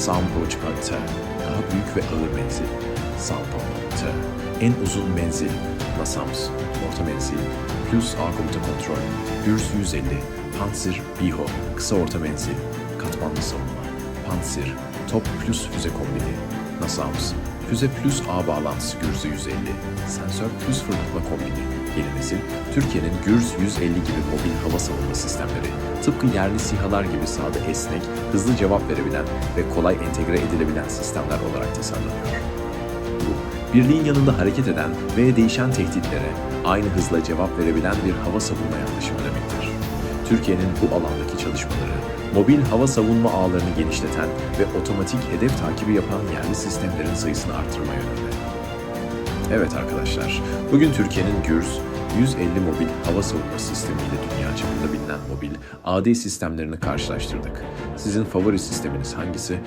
Sampo-T. Daha büyük ve ağır menzil. Sampo-T. En uzun menzil. NASAMS. Orta menzil. Plus A kontrol. Gürs 150. Panzer Biho. Kısa orta menzil. Katmanlı savunma. Panzer. Top plus füze kombini. NASAMS. Füze plus A bağlantısı Gürsü 150. Sensör plus fırlatma kombini. Yeni nesil, Türkiye'nin Gürs 150 gibi mobil hava savunma sistemleri, tıpkı yerli SİHA'lar gibi sahada esnek, hızlı cevap verebilen ve kolay entegre edilebilen sistemler olarak tasarlanıyor. Bu, birliğin yanında hareket eden ve değişen tehditlere aynı hızla cevap verebilen bir hava savunma yaklaşımı demektir. Türkiye'nin bu alandaki çalışmaları, mobil hava savunma ağlarını genişleten ve otomatik hedef takibi yapan yerli sistemlerin sayısını artırma yönünde. Evet arkadaşlar, bugün Türkiye'nin Gürs 150 mobil hava savunma sistemiyle dünya çapında bilinen mobil AD sistemlerini karşılaştırdık. Sizin favori sisteminiz hangisi